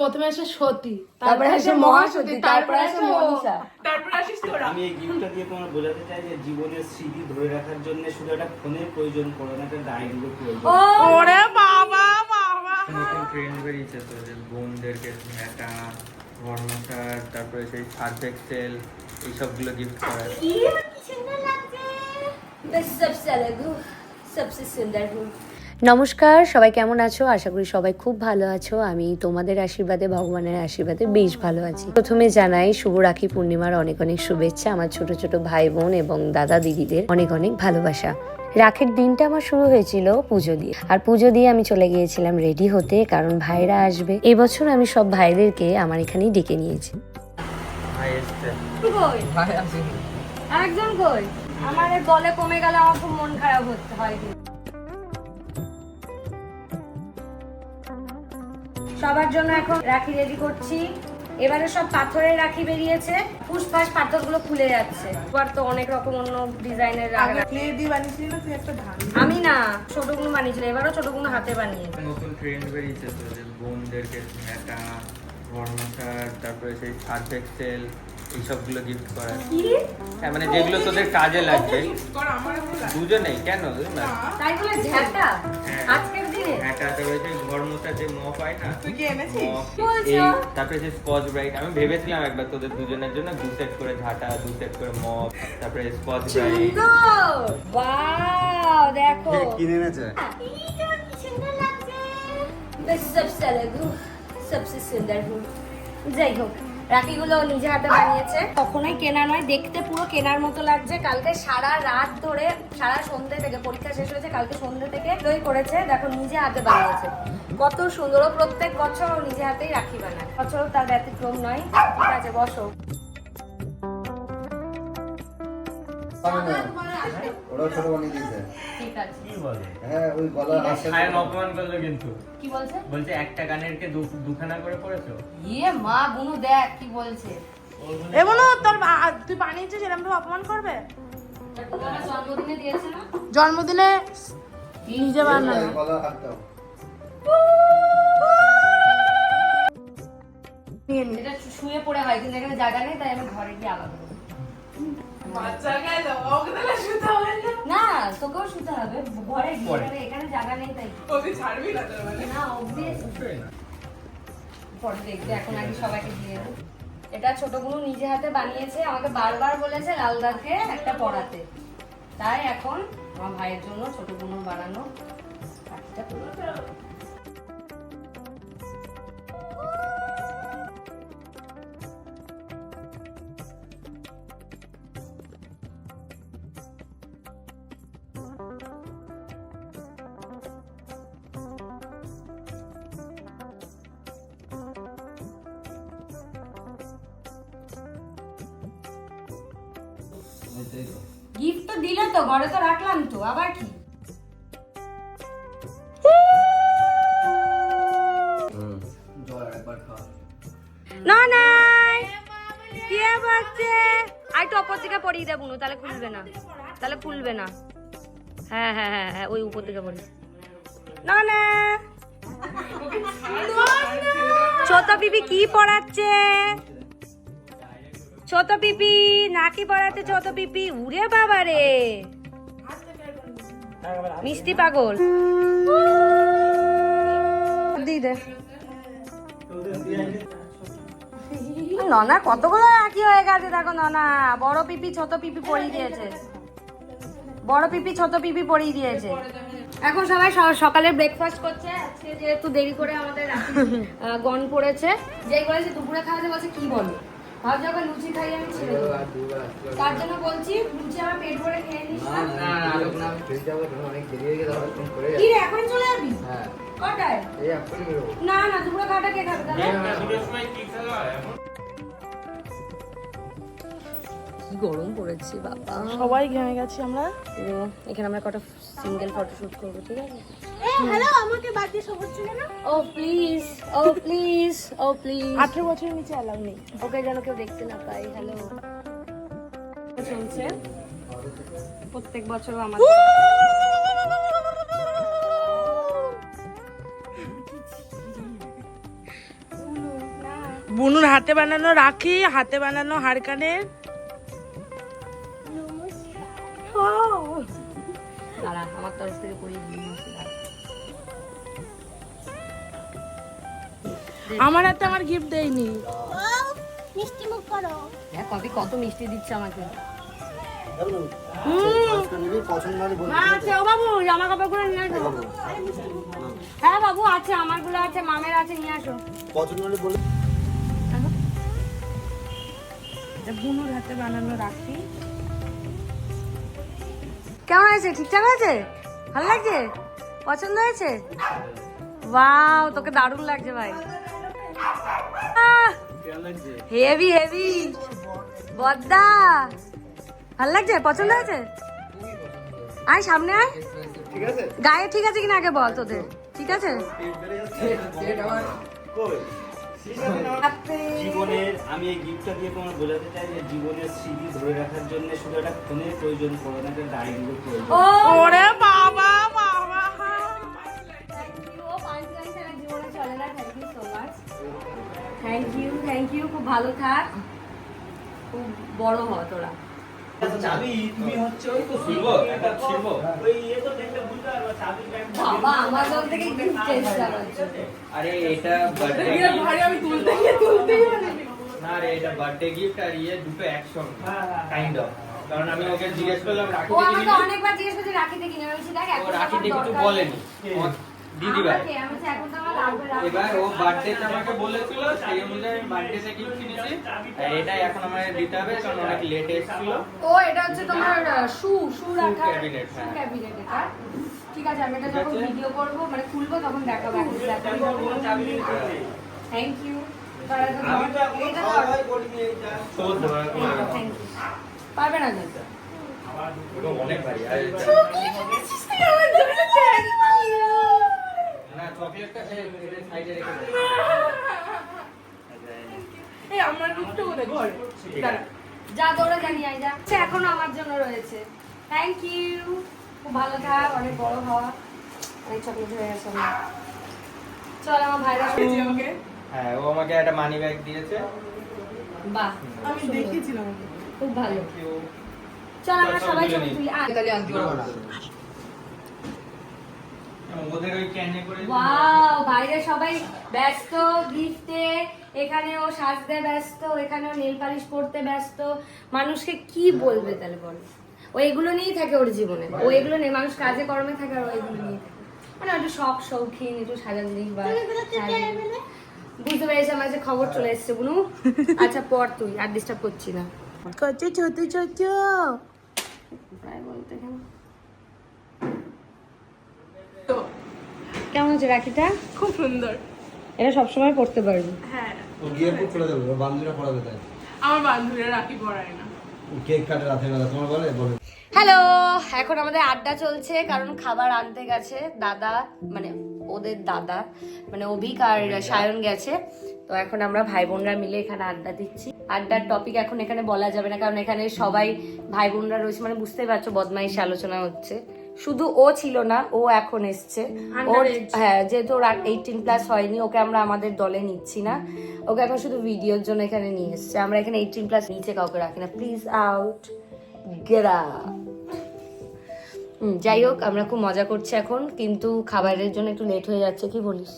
প্রথমে আসে সতী তারপরে আসে মহাসতী তারপরে আসে মনীষা। তারপরে আসিস তোরা। আমি এই গিফটটা দিয়ে তোমরা বোঝাতে চাই যে জীবনের স্মৃতি ধরে রাখার জন্য শুধু একটা ফোনের প্রয়োজন পড়ে না একটা ডায়েরিরও প্রয়োজন। ওরে বাবা বাবা। নতুন ট্রেন্ড বেরিয়েছে তো যে বোনদেরকে একটা হর্মোটার তারপরে সেই সার্ফ এক্সেল এইসবগুলো গিফট করা। কি সুন্দর লাগছে। সবসে আলাদা সবসে সুন্দর নমস্কার সবাই কেমন আছো? আশা করি সবাই খুব ভালো আছো। আমি তোমাদের আশীর্বাদে ভগবানের আশীর্বাদে বেশ ভালো আছি। প্রথমে জানাই শুভ রাখি পূর্ণিমার অনেক অনেক শুভেচ্ছা আমার ছোট ছোট ভাই বোন এবং দাদা দিদিদের অনেক অনেক ভালোবাসা। রাখের দিনটা আমার শুরু হয়েছিল পুজো দিয়ে। আর পুজো দিয়ে আমি চলে গিয়েছিলাম রেডি হতে কারণ ভাইরা আসবে। এবছর আমি সব ভাইদেরকে আমার এখানেই ডেকে নিয়েছি। ভাই এসছে। কই? একজন কই? আমার গলে কমে গেলে আমার খুব মন খারাপ হতে হয় সবার জন্য এখন রাখি রেডি করছি। এবারে সব পাথরের রাখি বেরিয়েছে। ফুসফাস পাথরগুলো খুলে যাচ্ছে। এবার তো অনেক রকম অন্য ডিজাইনের না আমি না ছোটগুলো বানিয়েছিল। এবারও ছোটগুলো হাতে বানিয়ে। নতুন ট্রেন্ড বেরিয়েছে তো যে বোনদেরকে ঝ্যাঁটা ঘরমশার তারপরে সেই সার্ফ এক্সেল এইসবগুলো গিফট করার হ্যাঁ মানে যেগুলো তোদের কাজে লাগবে। দুজনেই কেন? তাই বলে ঝ্যাঁটা হ্যাঁ। আজকের দিনে ঝ্যাঁটা তারপরে সেই ঘরমশা যে মপ হয় না তুই কি এনেছিস মপ, কি বলছো? এই তারপরে সেই স্কচ ব্রাইট আমি ভেবেছিলাম একবার তোদের দুজনের জন্য দু সেট করে ঝাঁটা দু সেট করে মপ তারপরে স্কচ ব্রাইট সুন্দর ওয়াও দেখো কিনে এনেছে मैं सबसे अलग हूँ सबसे सुंदर हूँ যাই হোক রাখিগুলো নিজে হাতে বানিয়েছে। কখনোই কেনা নয়, দেখতে পুরো কেনার মতো লাগছে। কালকে সারা রাত ধরে, সারা সন্ধ্যে থেকে, পরীক্ষা শেষ হয়েছে, কালকে সন্ধ্যে থেকে দই করেছে, দেখো নিজে হাতে বানিয়েছে। কত সুন্দর প্রত্যেক বছর নিজে হাতেই রাখি বানায়। বছর তার ব্যতিক্রম নয়, ঠিক আছে, বসো। ওরা ছোট বানিয়ে দিয়েছে। ঠিক আছে। কি বলে? হ্যাঁ ওই গলার সায়ন অপমান করল কিন্তু। কি বলছে? বলছে একটা গানের কে দুখানা করে পড়েছো? ইয়ে মা বুনু দেখ কি বলছে। এমন তোর তুই বানিয়েছিস এরকম ভাবে অপমান করবে? জন্মদিনে দিয়েছে না? জন্মদিনে নিজে বানানো এটা শুয়ে পড়ে হয় কিন্তু এখানে জায়গা নেই তাই আমি ঘরে গিয়ে আলাদা। না তোকেও শুতে হবে। ঘরে গিয়ে এখানে- জায়গা নেই তাই। না obvious। পরে দেখবে এখন আগে সবাইকে দিয়ে দেবো। এটা ছোট বোন নিজে হাতে বানিয়েছে আমাকে বারবার বলেছে লাল দাকে একটা পড়াতে। তাই এখন আমার ভাইয়ের জন্য ছোট বোন বানানো পাখিটা গিফট তো দিলে তো ঘরে তো রাখলাম তো আবার কি? না নাই কে বাচ্চে আই তো উপর থেকে পরিয়ে দেবো না তাহলে খুলবে না। তাহলে খুলবে না। হ্যাঁ হ্যাঁ হ্যাঁ হ্যাঁ ওই উপর থেকে পড়ি না না ছোট পিপি কি পড়াচ্ছে? ছোট পিপি নাকি পড়াতে ছোট পিপি উড়ে বাবা রে মিষ্টি পাগল। ননা কতগুলো একই হয়ে গেছে দেখো ননা। বড় পিপি ছোট পিপি পরিয়ে দিয়েছে। বড় পিপি ছোট পিপি পরিয়ে দিয়েছে। এখন সবাই সকালে ব্রেকফাস্ট করছে। আজকে যেহেতু দেরি করে আমাদের গন পড়েছে যেই বলেছে দুপুরে খাওয়াতে বলছে কি বলো? লুচি খাই আমি ছেড়ে দেবো। তার জন্য বলছি লুচি আমার পেট ভরে খেয়ে নিস। না অনেক দেরি হয়ে গেছে আবার ফোন করে কি রে এখন চলে যাবি? হ্যাঁ। কটায়? এই বেরোবো। না না দুপুরে খাওয়াটা কে খাবে তাহলে? কি গরম পড়েছে বাবা। সবাই ঘেমে গেছি আমরা। এখানে আমরা কটা সিঙ্গেল ফটো শুট করব ঠিক আছে? হ্যালো আমাকে বাদ দিয়ে সব হচ্ছে না oh please O please O please আঠেরো বছরের নিচে অ্যালাউ নেই। ওকে যেন কেউ দেখতে না পাই হ্যালো চলছে। প্রত্যেক বছর আমাদের বুনুর হাতে বানানো রাখি হাতে বানানো হাড়কানের দাঁড়া আমার তরফ থেকে দিই দাঁড়া। আমার হাতে আমার গিফট দেয়নি। দেখ কবি কত মিষ্টি দিচ্ছে আমাকে। হ্যাঁ বাবু জামা কাপড়গুলো নিয়ে আসো। হ্যাঁ বাবু আছে আমারগুলো আছে মামের আছে নিয়ে আসো। পছন্দ হলে বুনুর হাতে বানানো রাখি। কেমন হয়েছে ঠিকঠাক হয়েছে ভালো লাগছে পছন্দ হয়েছে ওয়াও তোকে দারুণ লাগছে ভাই হেভি হেভি বদ্দা ভালো লাগছে পছন্দ হয়েছে আয় সামনে আয় গায়ে ঠিক আছে কিনা আগে বল তোদের ঠিক আছে? জীবনের আমি এই গিফটটা দিয়ে তোমার বোঝাতে চাই যে জীবনের স্মৃতি ধরে রাখার জন্য শুধু একটা ফোনের প্রয়োজন পড়ে না একটা ডায়েরিরও প্রয়োজন। ও ওরে বাবা বাবা। থ্যাংক ইউ থ্যাংক ইউ খুব ভালো থাক। খুব বড় হ তোরা। চাবি তুমি হচ্ছে ওই তো খুলবো? একটা ছিড়বো? ওই ইয়ে তো দেখলে বুঝতে পারবা চাবি ব্যাগ বাবা আমাজন থেকে গিফট চেষ্টা করছে। আরে এটা আমি তুলতে গিয়ে তুলতেই না রে এটা বার্থডে গিফট আর ইয়ে দুটো একসঙ্গে কাইন্ড অফ কারণ আমি ওকে জিজ্ঞেস করলাম রাখি ও আমাকে অনেকবার জিজ্ঞেস করছে রাখিতে কিনে বলছি দেখ এখন রাখিতে কিছু বলেনি। দিদি ভাই আমি তো রাখি। এবার ও বার্থডেতে আমাকে বলেছিল সেই অনুযায়ী আমি বার্থডেতে গিফট কিনেছি। আর এটাই এখন আমাকে দিতে হবে কারণ অনেক লেট এসেছিল। ও এটা হচ্ছে তোমার শু শু রাখার cabinet, শু হ্যাঁ। ক্যাবিনেট এটা। ঠিক আছে আমি এটা যখন ভিডিও করব মানে খুলবো তখন দেখাবো। থ্যাংক ইউ পারবে এই আমার যা দৌড়ে জানি আই যা এখনও আমার জন্য রয়েছে থ্যাংক ইউ খুব ভালো থাক অনেক বড় হওয়া অনেক চকলেট হয়ে গেছে। চল, আমার ভাইরা আমাকে হ্যাঁ ও আমাকে একটা মানি ব্যাগ দিয়েছে। বাহ আমি দেখিয়েছিলাম ওকে। খুব ভালো। চল আমরা সবাই তুলে। ওদের ওই ক্যানে করে ওয়াও বাইরে সবাই ব্যস্ত গিফটে এখানে ও সাজতে ব্যস্ত এখানে ও নেল পালিশ করতে ব্যস্ত। মানুষকে কি বলবে তাহলে বল? ও এগুলো নিয়েই থাকে ওর জীবনে। ও এগুলো নিয়ে মানুষ কাজে কর্মে থাকে আর ও এগুলো নিয়ে থাকে। মানে একটু শখ শৌখিন একটু সাজা জিনিস বা বুঝতে পেরেছি আমার যে খবর চলে এসছে বুনু। আচ্ছা পর তুই আর ডিস্টার্ব করছি না। কত ছোট ছোট প্রায় বলতে কেন তো কেমন হচ্ছে রাখিটা? খুব সুন্দর। এটা সবসময় পড়তে পারবি। হ্যাঁ। ও গিয়ে বান্ধবীরা পড়াবে তাই। আমার বান্ধবীরা রাখি পড়ায় না। কেক কাটে রাতের বেলা তোমার বলে? বলে। হ্যালো এখন আমাদের আড্ডা চলছে কারণ খাবার আনতে গেছে দাদা মানে ওদের দাদা মানে অভিক আর সায়ন গেছে। তো এখন আমরা ভাই বোনরা মিলে এখানে আড্ডা দিচ্ছি। আড্ডার টপিক এখন এখানে বলা যাবে না কারণ এখানে সবাই ভাই বোনরা রয়েছে মানে বুঝতেই পারছ বদমাইশি আলোচনা হচ্ছে। শুধু ও ছিল না ও এখন এসছে। ওর হ্যাঁ যেহেতু ওর এইটিন প্লাস হয়নি ওকে আমরা আমাদের দলে নিচ্ছি না। ওকে এখন শুধু ভিডিওর জন্য এখানে নিয়ে এসছে। আমরা এখানে এইটিন প্লাস নিচে কাউকে রাখি না। প্লিজ আউট গেরা যাই হোক আমরা খুব মজা করছি এখন কিন্তু খাবারের জন্য একটু লেট হয়ে যাচ্ছে কি বলিস?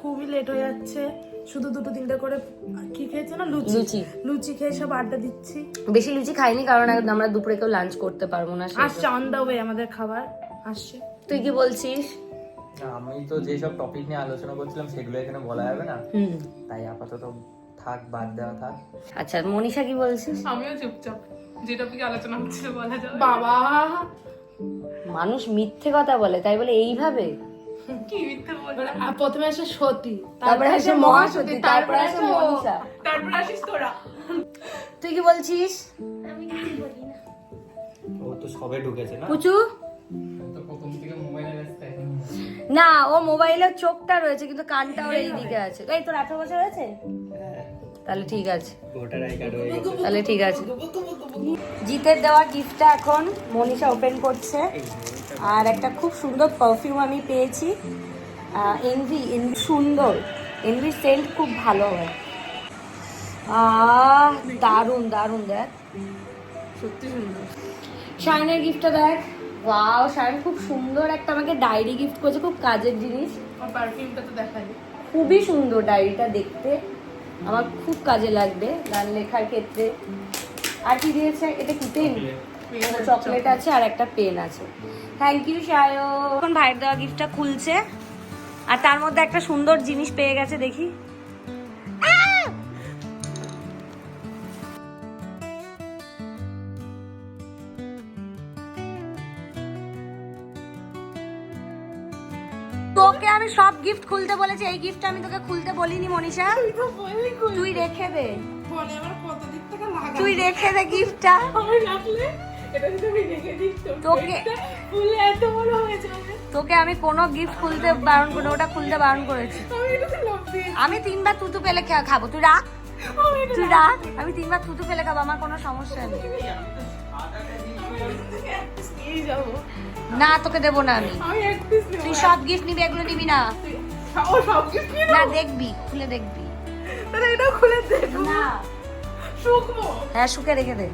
খুবই লেট হয়ে যাচ্ছে। শুধু দুটো তিনটে করে কি খেয়েছে না? লুচি। লুচি। লুচি খেয়ে সব আড্ডা দিচ্ছি। বেশি লুচি খাইনি কারণ আমরা দুপুরে কেউ লাঞ্চ করতে পারব না। আসছে অন দা ওয়ে আমাদের খাবার আসছে। তুই কি বলছিস? আমি তো যেসব টপিক নিয়ে আলোচনা করছিলাম সেগুলো এখানে বলা যাবে না। তাই আপাতত থাক বাদ দেওয়া থাক। আচ্ছা মনীষা কি বলছিস? আমিও চুপচাপ। যে টপিকে আলোচনা হচ্ছিল বলা যাবে বাবা! মানুষ মিথ্যে কথা বলে তাই বলে এইভাবে? প্রথমে আসে সতী তারপরে আসে মহাসতী তারপরে আসে মনীষা। তারপর আসিস তোরা। তুই কি বলছিস? ও তো সবে ঢুকেছে না? পুচু? না ও মোবাইলের চোখটা রয়েছে কিন্তু কানটা ওর এইদিকে আছে। এই তোর আঠারো বছর হয়েছে? তাহলে ঠিক আছে। হয়ে তাহলে ঠিক আছে। জিতের দেওয়া গিফটটা এখন মনীষা ওপেন করছে। আর একটা খুব সুন্দর পারফিউম আমি পেয়েছি এনভি এনভি সুন্দর। এনভি সেন্ট খুব ভালো হয়। আহ দারুণ দারুণ দেখ। সত্যি সুন্দর। শাইনের গিফটটা দেখ। ওয়াও শাইন খুব সুন্দর একটা আমাকে ডায়েরি গিফট করেছে খুব কাজের জিনিস। পারফিউমটা তো দেখালি খুবই সুন্দর ডায়েরিটা দেখতে। আমার খুব কাজে লাগবে গান লেখার ক্ষেত্রে। আর কি দিয়েছে? এটা কি পেন চকলেট আছে আর একটা পেন আছে। থ্যাংক ইউ সায়ো এখন ভাইয়ের দেওয়া গিফটটা খুলছে। আর তার মধ্যে একটা সুন্দর জিনিস পেয়ে গেছে দেখি। তোকে আমি সব গিফট খুলতে বলেছি এই গিফট আমি তোকে খুলতে বলিনি মনীষা। তুই রেখে দে। তুই রেখে দে গিফটটা তোকে- এত বড় হয়ে যাবে তোকে আমি কোনো গিফট খুলতে বারণ করে ওটা খুলতে বারণ করেছি। আমি তিনবার তুতু পেলে খাব। তুই রাখ। তুই রাখ। আমি তিনবার তুতু পেলে খাব আমার কোনো সমস্যা নেই। না তোকে দেবো না আমি। তুই সব গিফট নিবি এগুলো নিবি না। না দেখবি খুলে দেখবি। তাহলে এটাও খুলে দেখব। না। শুকবো। হ্যাঁ শুকে রেখে দে।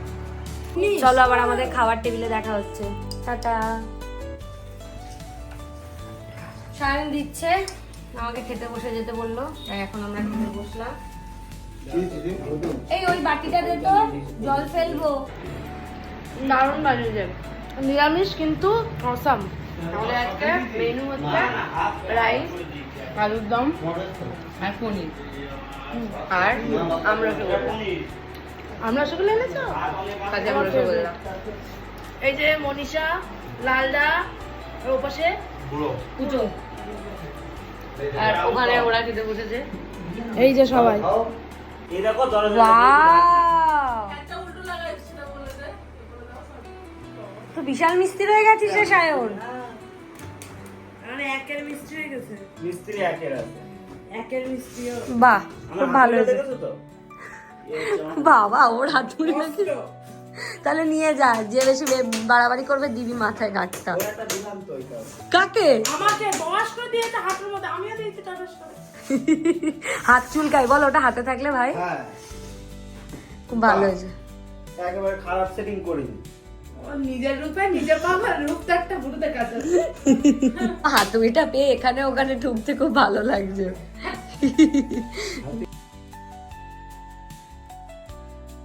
চলো আবার আমাদের খাবার টেবিলে দেখা হচ্ছে। টাটা। সায়ন দিচ্ছে। আমাকে খেতে বসে যেতে বলল তাই এখন আমরা খেতে বসলাম। এই ওই বাটিটা দে তো জল ফেলব। দারুণ বাজে যে নিরামিষ কিন্তু অসাম আমাদের আজকে মেনু হচ্ছে রাইস আলুর দম আর পনির। আর আমরা আমরা রসগোল্লা এনেছো? কাজে আমরা রসগোল্লা। এই যে মনীষা লালদা আর ওপাশে পুজো আর ওখানে ওরা খেতে বসেছে। এই যে সবাই। এই দেখো দরজা তো বিশাল মিস্ত্রি হয়ে গেছিস রে সায়ন। মানে একের মিষ্টি হয়ে গেছে। মিস্ত্রি একের আছে। একের মিষ্টি বাহ খুব ভালো হয়েছে। তো? বাবা ওর হাত মুড়ি নাকি তাহলে নিয়ে যা যে বেশি বাড়াবাড়ি করবে দিবি মাথায় ওইটা কাকে? আমাকে দশ করে দিয়েছে হাতের মধ্যে আমিও দিয়েছি হাত চুলকাই বল ওটা হাতে থাকলে ভাই। হ্যাঁ। খুব ভালো হয়েছে। একেবারে খারাপ সেটিং করিনি নিজের রূপে নিজে পাবা রূপ একটা বুড়োদের কাছে। হাতুড়িটা পেয়ে এখানে ওখানে ঢুকতে খুব ভালো লাগছে।